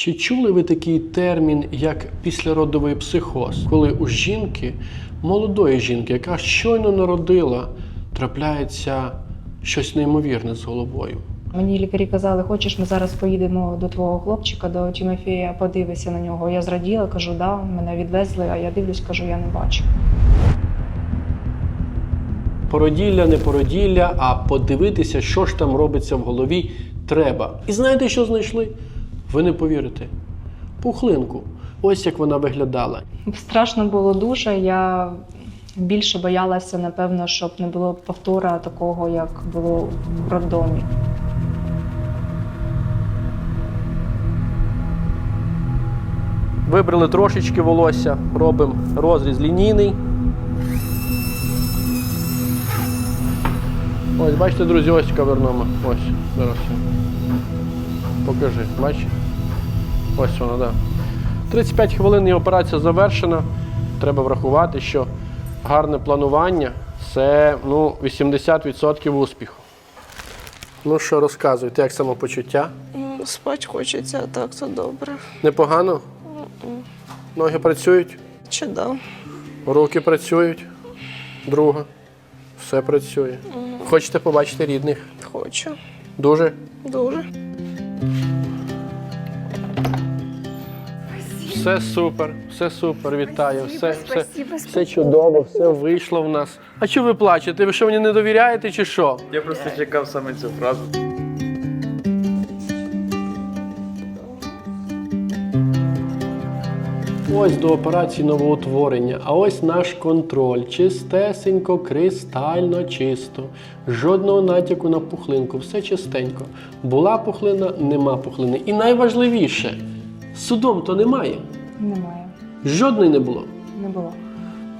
Чи чули ви такий термін, як післяродовий психоз, коли у жінки, молодої жінки, яка щойно народила, трапляється щось неймовірне з головою? Мені лікарі казали, хочеш, ми зараз поїдемо до твого хлопчика, до Тімофія, подивися на нього. Я зраділа, кажу, да, мене відвезли, а я дивлюсь, кажу, я не бачу. Породілля, не породілля, а подивитися, що ж там робиться в голові, треба. І знаєте, що знайшли? Ви не повірите. Пухлинку. Ось як вона виглядала. Страшно було дуже. Я більше боялася, напевно, щоб не було повтора такого, як було в роддомі. Вибрали трошечки волосся, робимо розріз лінійний. Ось, бачите, друзі, ось кавернома. Ось, зараз. Покажи, бачиш? Ось вона, так. Да. 35 хвилин і операція завершена. Треба врахувати, що гарне планування це ну, 80% успіху. Ну що, розказуйте, як самопочуття? М, Спать хочеться, а так то добре. Непогано? Ноги працюють? Чи да? Руки працюють, друга. Все працює. Хочете побачити рідних? Хочу. Дуже? Дуже. Все супер, все супер, вітаю. Все, все, все чудово, все вийшло в нас. А що ви плачете? Ви що мені не довіряєте чи що? Я просто чекав саме цю фразу. Ось до операції новоутворення, а ось наш контроль. Чистесенько, кристально чисто. Жодного натяку на пухлинку, все чистенько. Була пухлина, нема пухлини. І найважливіше, судом то немає. Немає, Жодної не було. не було.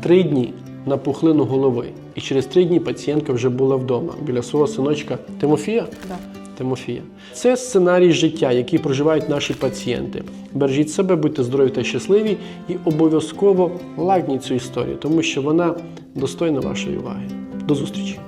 Три дні на пухлину голови. І через три дні пацієнтка вже була вдома біля свого синочка Тимофія. Да. Тимофія. Це сценарій життя, який проживають наші пацієнти. Бережіть себе, будьте здорові та щасливі і обов'язково лайкніть цю історію, тому що вона достойна вашої уваги. До зустрічі!